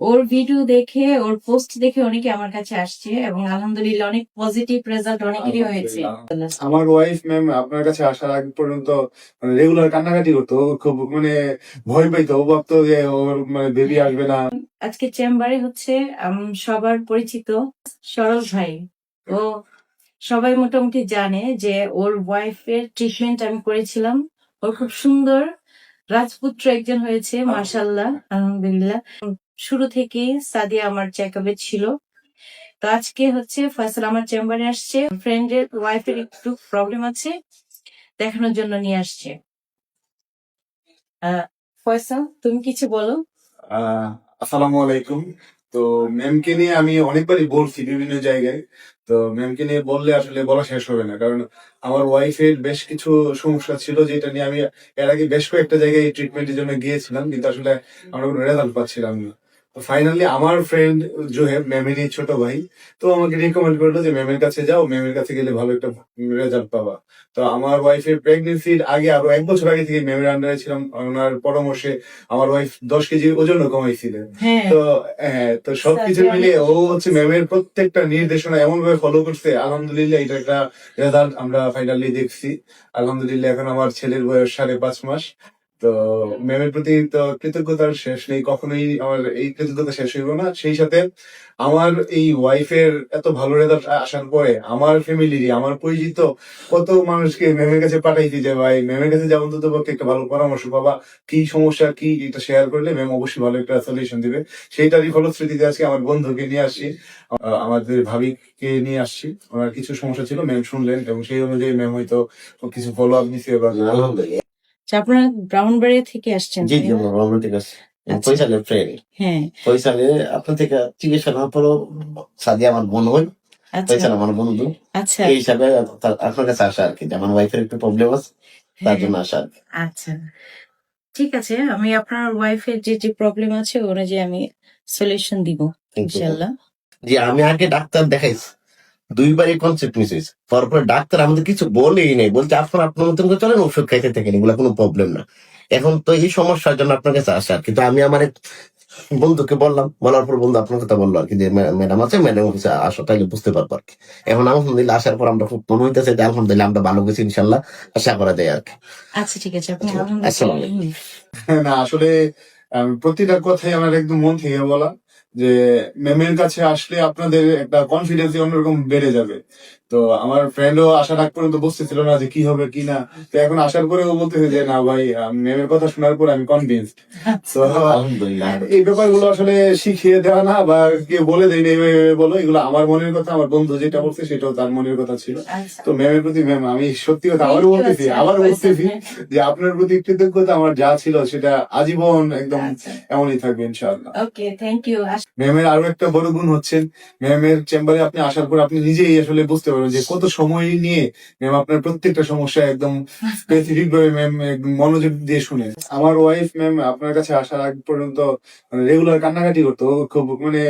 ওর video দেখে ওর post দেখে অনেকে আমার কাছে আসছে এবং আলহামদুলিল্লাহ অনেক পজিটিভ রেজাল্ট অনেকেরই হয়েছে। আমার ওয়াইফ ম্যাম আপনার কাছে আসার আগ পর্যন্ত রেগুলার কান্নাকাটি করতো। খুব মানে ভয় পাইতো। ও ভাবতো যে ওর মানে বেবি আসবে না। আজকে চেম্বারে হচ্ছে সবার পরিচিত সরল ভাই। ও সবাই মোটামুটি জানে যে ওর ওয়াইফের ট্রিটমেন্ট আমি করেছিলাম। ওর খুব সুন্দর। রাজপুত্র একজন হয়েছে মাশাল্লাহ আলহামদুলিল্লাহ। শুরু থেকেই সাদিয়া আমার চেক আপে ছিল। তো আজকে হচ্ছে ফয়সাল আমার চেম্বারে আসছে। ফ্রেন্ডের ওয়াইফের একটু প্রবলেম আছে, দেখানোর জন্য নিয়ে আসছে। ফয়সাল, তুমি কিছু বলো? আসসালামু আলাইকুম। তো ম্যামকে নিয়ে আমি অনেকবারই বলছি বিভিন্ন জায়গায়। তো ম্যামকে নিয়ে বললে আসলে বলা শেষ হবে না, কারণ আমার ওয়াইফের বেশ কিছু সমস্যা ছিল যেটা নিয়ে আমি এর আগে বেশ কয়েকটা জায়গায় ট্রিটমেন্টের জন্য গিয়েছিলাম, কিন্তু আসলে আমরা কোনো রেজাল্ট পাচ্ছিলাম না। ফাইনালি আমার ফ্রেন্ড জোহেব ম্যামেরই ছোট ভাই তো আমাকে রিকমেন্ড করল যে ম্যামের কাছে যাও ম্যামের কাছে গেলে ভালো একটা রেজাল্ট পাবা। তো আমার ওয়াইফের প্রেগনেন্সির আগে আরও এক বছর আগে থেকে ম্যামের আন্ডারে ছিলাম। ওনার পরামর্শে আমার ওয়াইফ দশ কেজি ওজনও কমাইছিলেন হ্যাঁ। তো হ্যাঁ তো সবকিছু মিলিয়ে ও হচ্ছে ম্যামের প্রত্যেকটা নির্দেশনা এমন ভাবে ফলো করছে। আলহামদুলিল্লাহ এটা একটা রেজাল্ট আমরা ফাইনালি দেখছি। আলহামদুলিল্লাহ এখন আমার ছেলের বয়স সাড়ে পাঁচ মাস। তো ম্যামের প্রতি তো কৃতজ্ঞতার শেষ নেই কখনোই আমার এই কৃতজ্ঞতা শেষ হইব না। সেই সাথে আমার এই ওয়াইফের এত ভালো রেজাল্ট আসার পরে আমার ফ্যামিলিরই আমার পরিচিত কত মানুষকে ম্যামের কাছে পাঠাইছি যে ভাই ম্যামের কাছে যেমন তো পক্ষে একটা ভালো পরামর্শ পাবা। কি সমস্যা কি এটা শেয়ার করলে ম্যাম অবশ্যই ভালো একটা সলিউশন দিবে। সেইটারই ফলশ্রুতিতে আজকে আমার বন্ধুকে নিয়ে আসছি। আমাদের ভাবিকে নিয়ে আসছি। ওনার কিছু সমস্যা ছিল ম্যাম শুনলেন এবং সেই অনুযায়ী ম্যাম হয়তো কিছু ফলো আপ নিছে আচ্ছা, আপনারা ব্রাউনবাড়ি থেকে আসছেন জি জি? আমরা থেকে আসছি। আচ্ছা। ফয়সালের ফ্রেন্ড হ্যাঁ। ফয়সালে আপনার থেকে চিকিৎসা নেওয়ার পরও সাদিয়া আমার বোন আচ্ছা। ফয়সাল আমার বন্ধু। আচ্ছা। এই হিসাবে আপনার কাছে আসা আর কি আমার ওয়াইফের একটু প্রবলেম আছে তার হ্যাঁ, জন্য আসা আচ্ছা। ঠিক আছে আমি আপনার ওয়াইফের যে যে প্রবলেম আছে ওর যে আমি সলিউশন দিব. ইনশাল্লাহ জি আমি আগে ডাক্তার দেখাইছি। দুইবারই কনসেপ্ট মিস হয়েছে। তারপরে ডাক্তার আমাদের কিছু বলেই নেই। বলছে আপনার আপনার মতন করে চলেন ওষুধ খাইতে থাকেন এগুলো কোনো প্রবলেম না। এখন তো এই সমস্যার জন্য আপনার কাছে আসা আর কিন্তু আমি আমার এক বন্ধুকে বললাম বলার পর বন্ধু আপনার কথা বলল আর কি যে ম্যাডাম আছে ম্যাডাম অফিসে আসো তাইলে বুঝতে পারব আর কি। এখন আলহামদুলিল্লাহ আসার পর আমরা খুব মনে হইতেছে যে আলহামদুলিল্লাহ আমরা ভালো কিছু ইনশাল্লাহ আশা করা যায় আর কি। আচ্ছা ঠিক আছে আপনি আলহামদুলিল্লাহ। আসসালামু। না আসলে প্রতিটা কথাই আমার একদম মন থেকে বলা। যে ম্যামের কাছে আসলে আপনাদের একটা কনফিডেন্স অন্যরকম বেড়ে যাবে। তো আমার ফ্রেন্ডও আসার আগ পর্যন্ত বুঝতেছিল না যে কি হবে কি না। তো এখন আসার পরে ও বলতেছে যে না ভাই ম্যামের কথা শোনার পর আমি কনভিন্স তো আলহামদুলিল্লাহ। এই ব্যাপারগুলো আসলে শিখিয়ে দেওয়া না বা কেউ বলে দেয় না এইভাবে বলো। এগুলো আমার মনের কথা আমার বন্ধু যেটা বলছে সেটাও তার মনের কথা ছিল। আচ্ছা। তো ম্যামের প্রতি ম্যাম আমি সত্যি কথা আবারও বলতেছি আচ্ছা, আবার বলতেছি। যে আপনার প্রতি কৃতজ্ঞতা আমার যা ছিল সেটা আজীবন একদম আচ্ছা। এমনই থাকবে ইনশাআল্লাহ। ওকে থ্যাংক ইউ ম্যামের আরও একটা বড় গুণ হচ্ছেন ম্যামের চেম্বারে আপনি আসার পর আপনি নিজেই আসলে বুঝতে পারবেন যে কত সময় নিয়ে ম্যাম আপনার প্রত্যেকটা সমস্যা একদম স্পেসিফিক ভাবে ম্যাম মনোযোগ দিয়ে শুনে। আমার ওয়াইফ ম্যাম আপনার কাছে আসার আগ পর্যন্ত রেগুলার কান্নাকাটি করতো। খুব মানে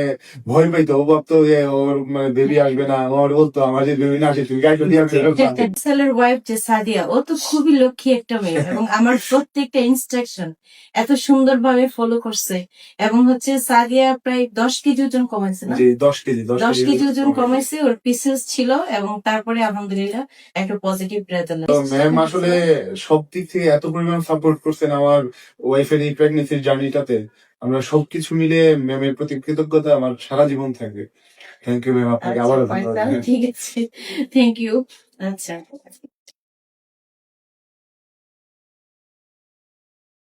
ভয় পাইতো। ও ভাবতো যে ওর মানে বেবি আসবে না। আমার বলতো আমার যে বেবি না আসে তুমি গাইড সেলের ওয়াইফ যে সাদিয়া ও তো খুবই লক্ষ্মী একটা মেয়ে এবং আমার প্রত্যেকটা ইনস্ট্রাকশন এত সুন্দরভাবে ফলো করছে। এবং হচ্ছে সাদিয়া প্রায় দশ কেজি ওজন কমাইছে না? দশ কেজি দশ কেজি ওজন কমাইছে ওর পিসেস ছিল এবং তারপরে আলহামদুলিল্লাহ একটা পজিটিভ ম্যাম আসলে সব দিক থেকে এত পরিমাণ সাপোর্ট করছেন আমার ওয়াইফের এই প্রেগনেন্সির জার্নিটাতে আমরা সবকিছু মিলে ম্যামের প্রতি কৃতজ্ঞতা আমার সারা জীবন থাকবে। থ্যাংক ইউ ম্যাম আপনাকে আবারও ধন্যবাদ। ঠিক আছে। থ্যাংক ইউ আচ্ছা।